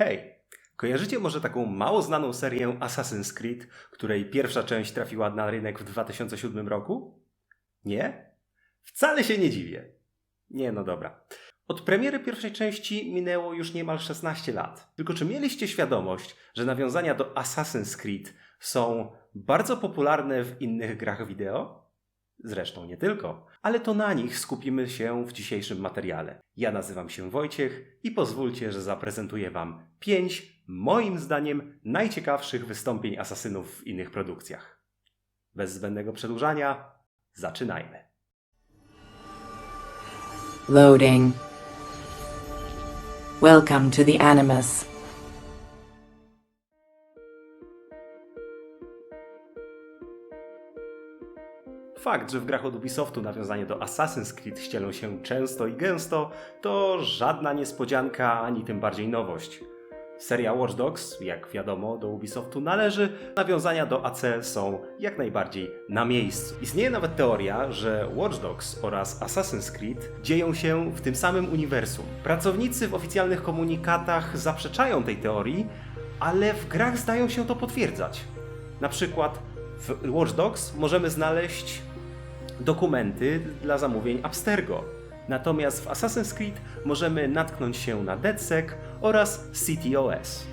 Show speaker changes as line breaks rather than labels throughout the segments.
Hej, kojarzycie może taką mało znaną serię Assassin's Creed, której pierwsza część trafiła na rynek w 2007 roku? Nie? Wcale się nie dziwię. Nie, no dobra. Od premiery pierwszej części minęło już niemal 16 lat. Tylko czy mieliście świadomość, że nawiązania do Assassin's Creed są bardzo popularne w innych grach wideo? Zresztą nie tylko, ale to na nich skupimy się w dzisiejszym materiale. Ja nazywam się Wojciech i pozwólcie, że zaprezentuję Wam pięć, moim zdaniem, najciekawszych wystąpień asasynów w innych produkcjach. Bez zbędnego przedłużania, zaczynajmy.
Loading. Welcome to the Animus.
Fakt, że w grach od Ubisoftu nawiązania do Assassin's Creed ścielą się często i gęsto, to żadna niespodzianka ani tym bardziej nowość. Seria Watch Dogs, jak wiadomo, do Ubisoftu należy, nawiązania do AC są jak najbardziej na miejscu. Istnieje nawet teoria, że Watch Dogs oraz Assassin's Creed dzieją się w tym samym uniwersum. Pracownicy w oficjalnych komunikatach zaprzeczają tej teorii, ale w grach zdają się to potwierdzać. Na przykład w Watch Dogs możemy znaleźć dokumenty dla zamówień Abstergo. Natomiast w Assassin's Creed możemy natknąć się na DedSec oraz CTOS.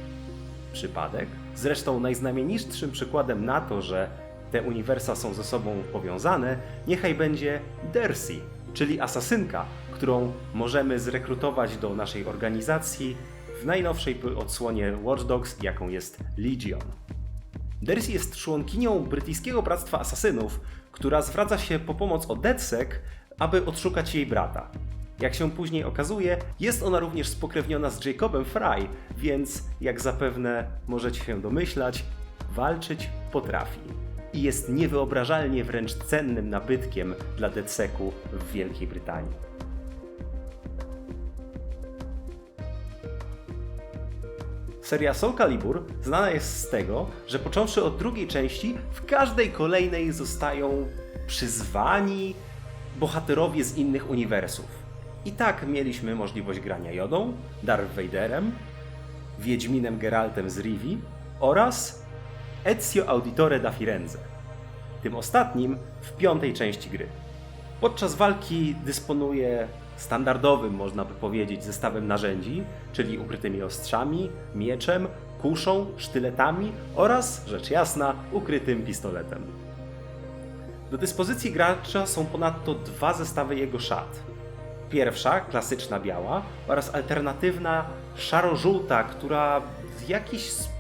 Przypadek? Zresztą najznamienitszym przykładem na to, że te uniwersa są ze sobą powiązane, niechaj będzie Dercy, czyli asasynka, którą możemy zrekrutować do naszej organizacji w najnowszej odsłonie Watch Dogs, jaką jest Legion. Dercy jest członkinią brytyjskiego bractwa asasynów, która zwraca się po pomoc o DedSec, aby odszukać jej brata. Jak się później okazuje, jest ona również spokrewniona z Jacobem Fry, więc jak zapewne możecie się domyślać, walczyć potrafi. I jest niewyobrażalnie wręcz cennym nabytkiem dla DedSecu w Wielkiej Brytanii. Seria Soul Calibur znana jest z tego, że począwszy od drugiej części, w każdej kolejnej zostają przyzwani bohaterowie z innych uniwersów. I tak mieliśmy możliwość grania Jodą, Darth Vaderem, Wiedźminem Geraltem z Rivi oraz Ezio Auditore da Firenze. Tym ostatnim w piątej części gry. Podczas walki dysponuje standardowym, można by powiedzieć, zestawem narzędzi, czyli ukrytymi ostrzami, mieczem, kuszą, sztyletami oraz, rzecz jasna, ukrytym pistoletem. Do dyspozycji gracza są ponadto dwa zestawy jego szat. Pierwsza, klasyczna biała, oraz alternatywna szaro-żółta, która w jakiś sposób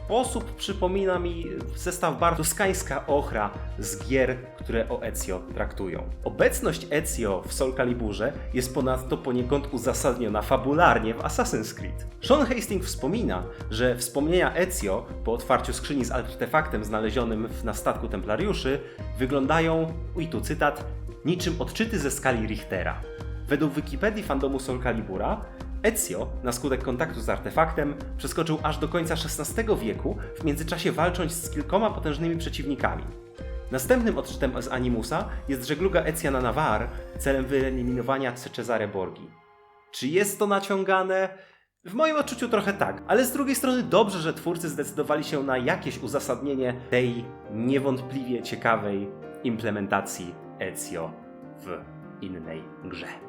przypomina mi zestaw bar toskańska ochra z gier, które o Ezio traktują. Obecność Ezio w Soul Caliburze jest ponadto poniekąd uzasadniona fabularnie w Assassin's Creed. Sean Hastings wspomina, że wspomnienia Ezio po otwarciu skrzyni z artefaktem znalezionym na statku Templariuszy wyglądają, i tu cytat, niczym odczyty ze skali Richtera. Według Wikipedii fandomu Soul Calibura, Ezio, na skutek kontaktu z artefaktem, przeskoczył aż do końca XVI wieku, w międzyczasie walcząc z kilkoma potężnymi przeciwnikami. Następnym odczytem z Animusa jest żegluga Ezia na Nawar celem wyeliminowania Cesare Borgi. Czy jest to naciągane? W moim odczuciu trochę tak, ale z drugiej strony dobrze, że twórcy zdecydowali się na jakieś uzasadnienie tej niewątpliwie ciekawej implementacji Ezio w innej grze.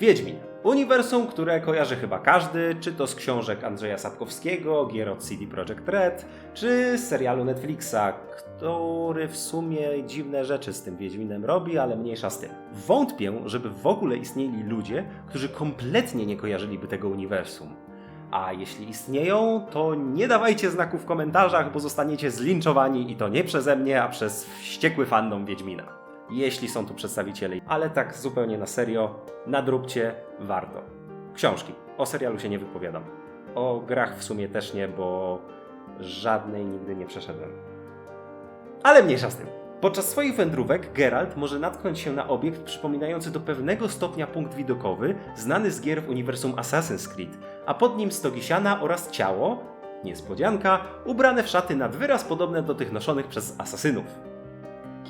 Wiedźmin. Uniwersum, które kojarzy chyba każdy, czy to z książek Andrzeja Sapkowskiego, gier od CD Projekt Red, czy z serialu Netflixa, który w sumie dziwne rzeczy z tym Wiedźminem robi, ale mniejsza z tym. Wątpię, żeby w ogóle istnieli ludzie, którzy kompletnie nie kojarzyliby tego uniwersum. A jeśli istnieją, to nie dawajcie znaku w komentarzach, bo zostaniecie zlinczowani i to nie przeze mnie, a przez wściekły fandom Wiedźmina. Jeśli są tu przedstawiciele, ale tak zupełnie na serio, nadróbcie, warto. Książki. O serialu się nie wypowiadam. O grach w sumie też nie, bo żadnej nigdy nie przeszedłem. Ale mniejsza z tym. Podczas swoich wędrówek Geralt może natknąć się na obiekt przypominający do pewnego stopnia punkt widokowy, znany z gier w uniwersum Assassin's Creed, a pod nim stogi siana oraz ciało, niespodzianka, ubrane w szaty nad wyraz podobne do tych noszonych przez asasynów.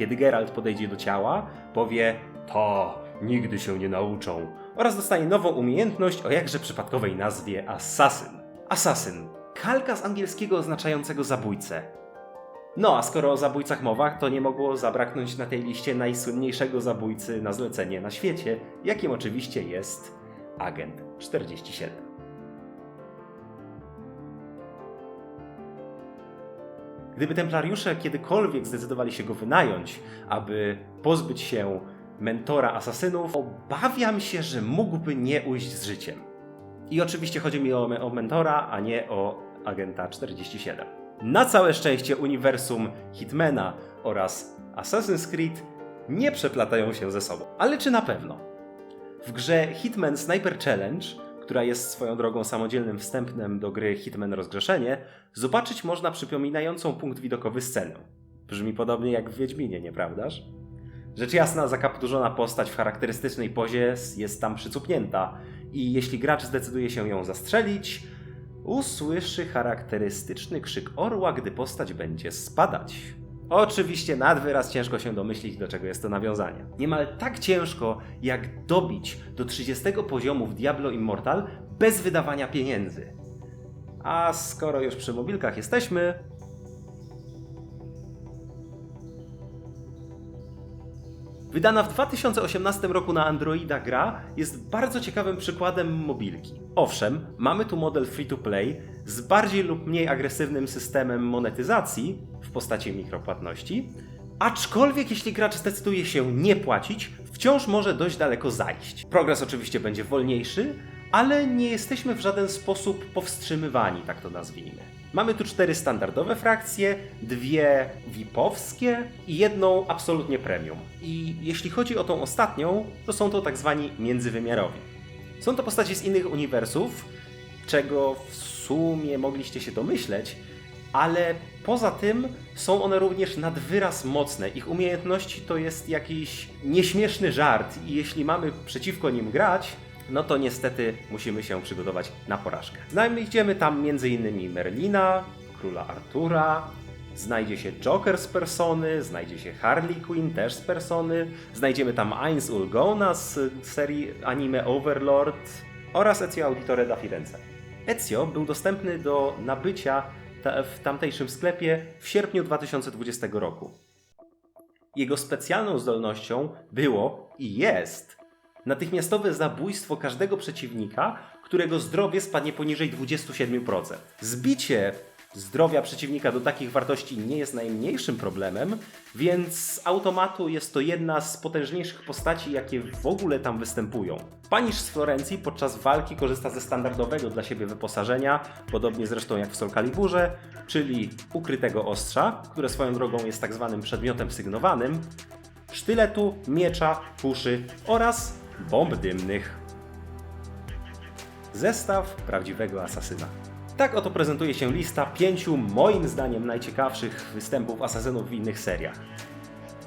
Kiedy Geralt podejdzie do ciała, powie to nigdy się nie nauczą. Oraz dostanie nową umiejętność o jakże przypadkowej nazwie Assassin. Assassin. Kalka z angielskiego oznaczającego zabójcę. No, a skoro o zabójcach mowa, to nie mogło zabraknąć na tej liście najsłynniejszego zabójcy na zlecenie na świecie, jakim oczywiście jest Agent 47. Gdyby templariusze kiedykolwiek zdecydowali się go wynająć, aby pozbyć się mentora asasynów, obawiam się, że mógłby nie ujść z życiem. I oczywiście chodzi mi o, o mentora, a nie o agenta 47. Na całe szczęście uniwersum Hitmana oraz Assassin's Creed nie przeplatają się ze sobą. Ale czy na pewno? W grze Hitman Sniper Challenge, która jest swoją drogą samodzielnym wstępem do gry Hitman Rozgrzeszenie, zobaczyć można przypominającą punkt widokowy scenę. Brzmi podobnie jak w Wiedźminie, nieprawdaż? Rzecz jasna, zakapturzona postać w charakterystycznej pozie jest tam przycupnięta i jeśli gracz zdecyduje się ją zastrzelić, usłyszy charakterystyczny krzyk orła, gdy postać będzie spadać. Oczywiście nad wyraz ciężko się domyślić, do czego jest to nawiązanie. Niemal tak ciężko, jak dobić do 30 poziomu w Diablo Immortal bez wydawania pieniędzy. A skoro już przy mobilkach jesteśmy, Wydana w 2018 roku na Androida gra jest bardzo ciekawym przykładem mobilki. Owszem, mamy tu model free-to-play z bardziej lub mniej agresywnym systemem monetyzacji w postaci mikropłatności, aczkolwiek jeśli gracz zdecyduje się nie płacić, wciąż może dość daleko zajść. Progres oczywiście będzie wolniejszy, ale nie jesteśmy w żaden sposób powstrzymywani, tak to nazwijmy. Mamy tu cztery standardowe frakcje, dwie VIP-owskie i jedną absolutnie premium. I jeśli chodzi o tą ostatnią, to są to tak zwani międzywymiarowi. Są to postacie z innych uniwersów, czego w sumie mogliście się domyśleć, ale poza tym są one również nad wyraz mocne. Ich umiejętności to jest jakiś nieśmieszny żart i jeśli mamy przeciwko nim grać, no to niestety musimy się przygotować na porażkę. Znajdziemy tam m.in. Merlina, króla Artura, znajdzie się Joker z persony, znajdzie się Harley Quinn też z persony, znajdziemy tam Ainz Ulgona z serii anime Overlord oraz Ezio Auditore da Firenze. Ezio był dostępny do nabycia w tamtejszym sklepie w sierpniu 2020 roku. Jego specjalną zdolnością było i jest natychmiastowe zabójstwo każdego przeciwnika, którego zdrowie spadnie poniżej 27%. Zbicie zdrowia przeciwnika do takich wartości nie jest najmniejszym problemem, więc z automatu jest to jedna z potężniejszych postaci, jakie w ogóle tam występują. Panisz z Florencji podczas walki korzysta ze standardowego dla siebie wyposażenia, podobnie zresztą jak w Soul Caliburze, czyli ukrytego ostrza, które swoją drogą jest tak zwanym przedmiotem sygnowanym, sztyletu, miecza, puszy oraz bomb dymnych. Zestaw prawdziwego asasyna. Tak oto prezentuje się lista pięciu, moim zdaniem, najciekawszych występów asasynów w innych seriach.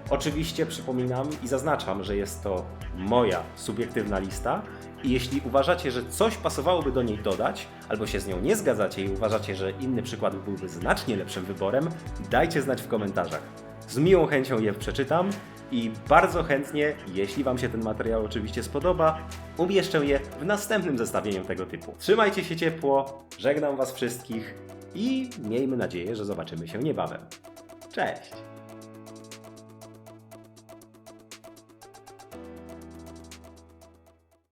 Oczywiście przypominam i zaznaczam, że jest to moja subiektywna lista i jeśli uważacie, że coś pasowałoby do niej dodać, albo się z nią nie zgadzacie i uważacie, że inny przykład byłby znacznie lepszym wyborem, dajcie znać w komentarzach. Z miłą chęcią je przeczytam i bardzo chętnie, jeśli Wam się ten materiał oczywiście spodoba, umieszczę je w następnym zestawieniu tego typu. Trzymajcie się ciepło, żegnam Was wszystkich i miejmy nadzieję, że zobaczymy się niebawem. Cześć!